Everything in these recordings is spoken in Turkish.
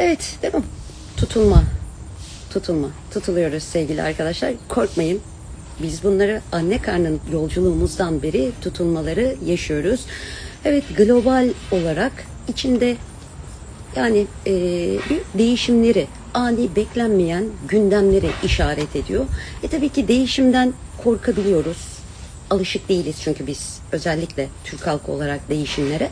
Evet, değil mi? Tutulma. Tutulma. Tutuluyoruz sevgili arkadaşlar. Korkmayın. Biz bunları anne karnın yolculuğumuzdan beri tutulmaları yaşıyoruz. Evet, global olarak içinde yani e, değişimleri, ani beklenmeyen gündemleri işaret ediyor. E tabii ki değişimden korkabiliyoruz. Alışık değiliz çünkü biz özellikle Türk halkı olarak değişimlere.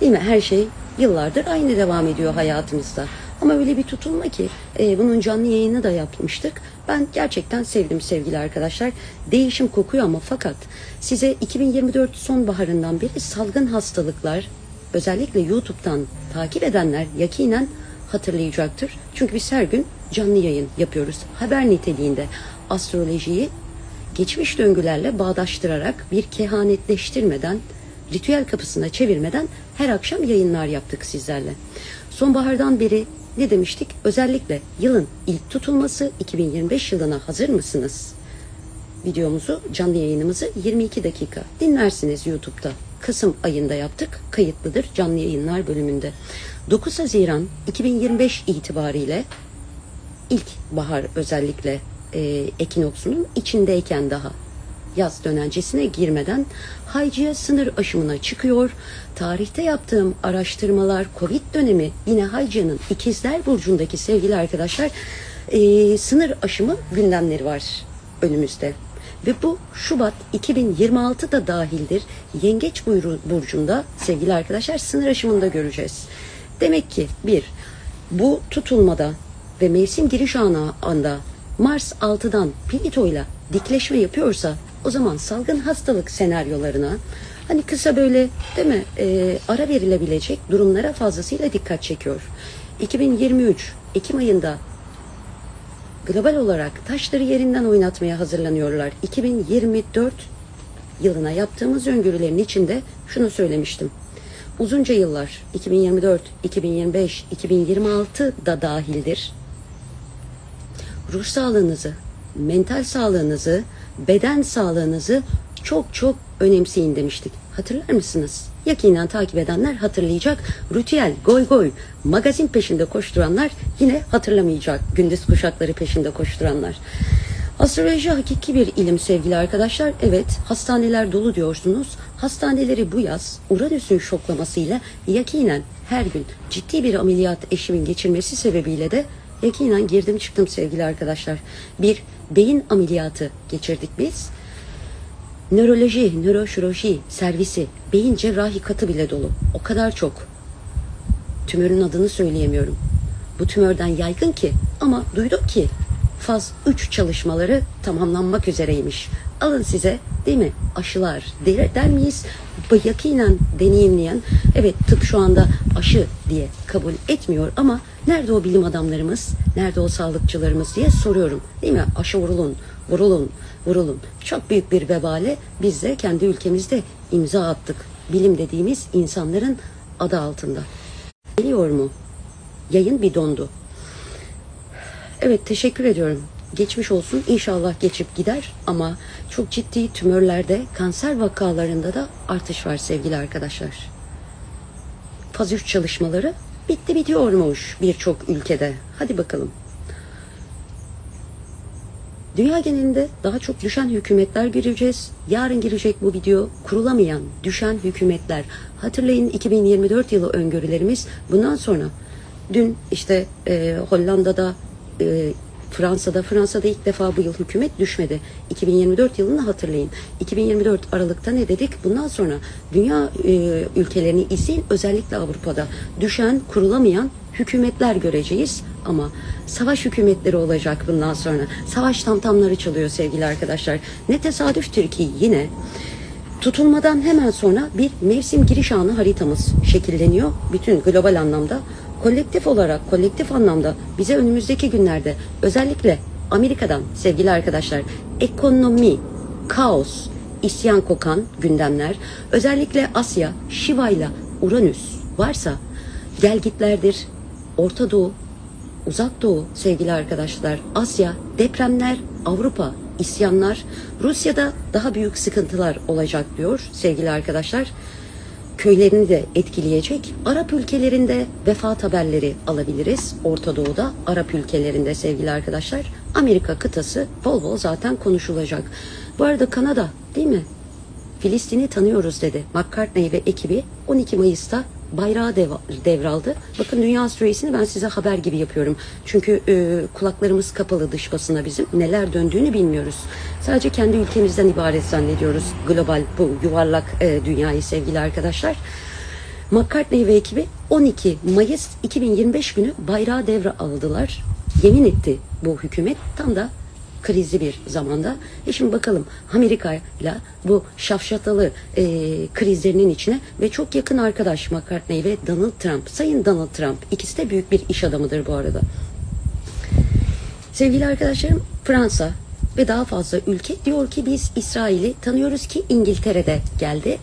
Değil mi? Her şey yıllardır aynı devam ediyor hayatımızda. Ama öyle bir tutulma ki e, bunun canlı yayını da yapmıştık. Ben gerçekten sevdim sevgili arkadaşlar. Değişim kokuyor ama fakat size 2024 sonbaharından beri salgın hastalıklar özellikle YouTube'dan takip edenler yakinen hatırlayacaktır. Çünkü biz her gün canlı yayın yapıyoruz. Haber niteliğinde astrolojiyi geçmiş döngülerle bağdaştırarak bir kehanetleştirmeden, ritüel kapısına çevirmeden her akşam yayınlar yaptık sizlerle. Sonbahardan beri ne demiştik? Özellikle yılın ilk tutulması 2025 yılına hazır mısınız? videomuzu, canlı yayınımızı 22 dakika dinlersiniz YouTube'da. Kasım ayında yaptık. Kayıtlıdır canlı yayınlar bölümünde. 9 Haziran 2025 itibariyle ilk bahar özellikle e, ekinoksunun içindeyken daha yaz dönencesine girmeden haycıya sınır aşımına çıkıyor. Tarihte yaptığım araştırmalar Covid dönemi yine haycının ikizler burcundaki sevgili arkadaşlar e, sınır aşımı gündemleri var önümüzde. Ve bu Şubat 2026'da dahildir. Yengeç burcunda sevgili arkadaşlar sınır aşımında göreceğiz. Demek ki bir, bu tutulmada ve mevsim giriş anı anda Mars 6'dan Plüto ile dikleşme yapıyorsa o zaman salgın hastalık senaryolarına hani kısa böyle değil mi e, ara verilebilecek durumlara fazlasıyla dikkat çekiyor. 2023 Ekim ayında global olarak taşları yerinden oynatmaya hazırlanıyorlar. 2024 yılına yaptığımız öngörülerin içinde şunu söylemiştim. Uzunca yıllar 2024, 2025, 2026 da dahildir. Ruh sağlığınızı, mental sağlığınızı, beden sağlığınızı çok çok önemseyin demiştik. Hatırlar mısınız? Yakinen takip edenler hatırlayacak. Ritüel, goy goy, magazin peşinde koşturanlar yine hatırlamayacak. Gündüz kuşakları peşinde koşturanlar. Astroloji hakiki bir ilim sevgili arkadaşlar. Evet hastaneler dolu diyorsunuz. Hastaneleri bu yaz Uranüs'ün şoklamasıyla yakinen her gün ciddi bir ameliyat eşimin geçirmesi sebebiyle de yakinen girdim çıktım sevgili arkadaşlar. Bir beyin ameliyatı geçirdik biz. Nöroloji, nöroşirurji servisi, beyin cerrahi katı bile dolu. O kadar çok. Tümörün adını söyleyemiyorum. Bu tümörden yaygın ki ama duyduk ki faz 3 çalışmaları tamamlanmak üzereymiş. Alın size değil mi aşılar der, der miyiz? Yakinen deneyimleyen evet tıp şu anda aşı diye kabul etmiyor ama nerede o bilim adamlarımız, nerede o sağlıkçılarımız diye soruyorum. Değil mi? Aşı vurulun, vurulun, vurulun. Çok büyük bir vebale biz de kendi ülkemizde imza attık. Bilim dediğimiz insanların adı altında. Geliyor mu? Yayın bir dondu. Evet teşekkür ediyorum. Geçmiş olsun İnşallah geçip gider ama çok ciddi tümörlerde kanser vakalarında da artış var sevgili arkadaşlar. Faz 3 çalışmaları bitti bitiyormuş birçok ülkede. Hadi bakalım. Dünya genelinde daha çok düşen hükümetler gireceğiz. Yarın girecek bu video kurulamayan düşen hükümetler. Hatırlayın 2024 yılı öngörülerimiz bundan sonra. Dün işte e, Hollanda'da e, Fransa'da Fransa'da ilk defa bu yıl hükümet düşmedi. 2024 yılını hatırlayın. 2024 Aralık'ta ne dedik? Bundan sonra dünya e, ülkelerini izleyin özellikle Avrupa'da düşen, kurulamayan hükümetler göreceğiz ama savaş hükümetleri olacak bundan sonra. Savaş tamtamları çalıyor sevgili arkadaşlar. Ne tesadüftür ki yine Tutulmadan hemen sonra bir mevsim giriş anı haritamız şekilleniyor. Bütün global anlamda. Kolektif olarak, kolektif anlamda bize önümüzdeki günlerde özellikle Amerika'dan sevgili arkadaşlar ekonomi, kaos, isyan kokan gündemler, özellikle Asya, Shiva ile Uranüs varsa gelgitlerdir, Orta Doğu, Uzak Doğu sevgili arkadaşlar, Asya, depremler, Avrupa, isyanlar, Rusya'da daha büyük sıkıntılar olacak diyor sevgili arkadaşlar. Köylerini de etkileyecek. Arap ülkelerinde vefat haberleri alabiliriz. Orta Doğu'da, Arap ülkelerinde sevgili arkadaşlar. Amerika kıtası bol bol zaten konuşulacak. Bu arada Kanada değil mi? Filistin'i tanıyoruz dedi. McCartney ve ekibi 12 Mayıs'ta bayrağı dev- devraldı. Bakın Dünya Süresi'ni ben size haber gibi yapıyorum. Çünkü e, kulaklarımız kapalı dış basına bizim. Neler döndüğünü bilmiyoruz. Sadece kendi ülkemizden ibaret zannediyoruz global bu yuvarlak e, dünyayı sevgili arkadaşlar. McCartney ve ekibi 12 Mayıs 2025 günü bayrağı devre aldılar. Yemin etti bu hükümet tam da krizli bir zamanda. E şimdi bakalım Amerika ile bu şafşatalı e, krizlerinin içine ve çok yakın arkadaş McCartney ve Donald Trump. Sayın Donald Trump ikisi de büyük bir iş adamıdır bu arada. Sevgili arkadaşlarım Fransa ve daha fazla ülke diyor ki biz İsrail'i tanıyoruz ki İngiltere'de geldi.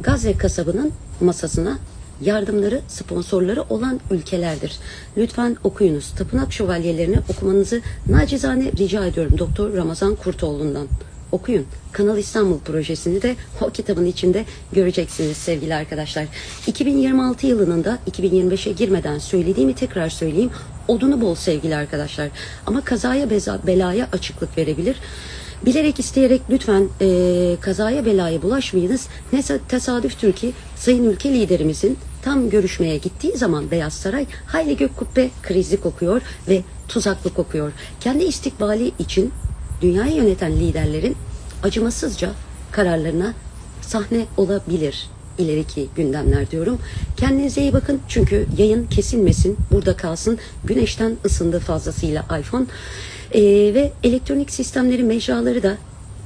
Gazze kasabının masasına yardımları, sponsorları olan ülkelerdir. Lütfen okuyunuz. Tapınak şövalyelerini okumanızı nacizane rica ediyorum Doktor Ramazan Kurtoğlu'ndan. Okuyun. Kanal İstanbul projesini de o kitabın içinde göreceksiniz sevgili arkadaşlar. 2026 yılının da 2025'e girmeden söylediğimi tekrar söyleyeyim. Odunu bol sevgili arkadaşlar. Ama kazaya beza, belaya açıklık verebilir. Bilerek isteyerek lütfen eee, kazaya belaya bulaşmayınız. Ne sa- tesadüftür ki sayın ülke liderimizin tam görüşmeye gittiği zaman Beyaz Saray hayli gök kubbe krizi kokuyor ve tuzaklı kokuyor. Kendi istikbali için dünyayı yöneten liderlerin acımasızca kararlarına sahne olabilir ileriki gündemler diyorum. Kendinize iyi bakın çünkü yayın kesilmesin, burada kalsın. Güneşten ısındı fazlasıyla iPhone. Ee, ve elektronik sistemleri, mecraları da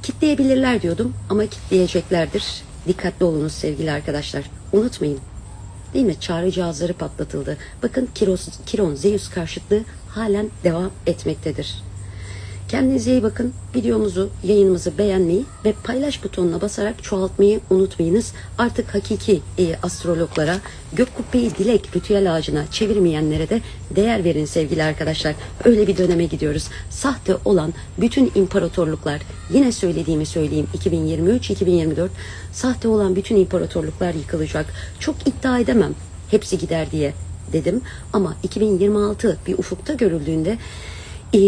kitleyebilirler diyordum ama kitleyeceklerdir. Dikkatli olunuz sevgili arkadaşlar. Unutmayın Değil mi? Çağrı cihazları patlatıldı. Bakın Kiros, Kiron, Zeus karşıtlığı halen devam etmektedir. Kendinize iyi bakın. Videomuzu, yayınımızı beğenmeyi ve paylaş butonuna basarak çoğaltmayı unutmayınız. Artık hakiki e, astrologlara, gök kubbeyi dilek ritüel ağacına çevirmeyenlere de değer verin sevgili arkadaşlar. Öyle bir döneme gidiyoruz. Sahte olan bütün imparatorluklar, yine söylediğimi söyleyeyim 2023-2024 sahte olan bütün imparatorluklar yıkılacak. Çok iddia edemem hepsi gider diye dedim ama 2026 bir ufukta görüldüğünde e,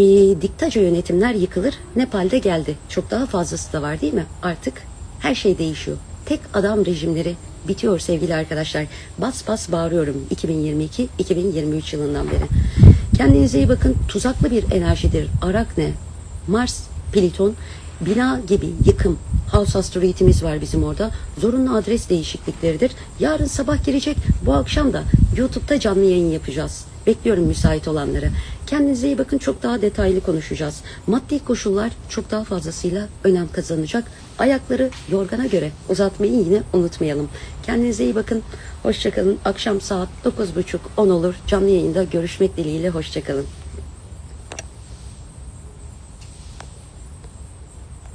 diktaca yönetimler yıkılır. Nepal'de geldi. Çok daha fazlası da var değil mi? Artık her şey değişiyor. Tek adam rejimleri bitiyor sevgili arkadaşlar. Bas bas bağırıyorum 2022-2023 yılından beri. Kendinize iyi bakın. Tuzaklı bir enerjidir. Arakne, Mars, Pliton, bina gibi yıkım, House Asteroid'imiz var bizim orada. Zorunlu adres değişiklikleridir. Yarın sabah girecek. Bu akşam da YouTube'da canlı yayın yapacağız. Bekliyorum müsait olanları. Kendinize iyi bakın. Çok daha detaylı konuşacağız. Maddi koşullar çok daha fazlasıyla önem kazanacak. Ayakları yorgana göre uzatmayı yine unutmayalım. Kendinize iyi bakın. Hoşçakalın. Akşam saat 9.30-10 olur. Canlı yayında görüşmek dileğiyle. Hoşçakalın.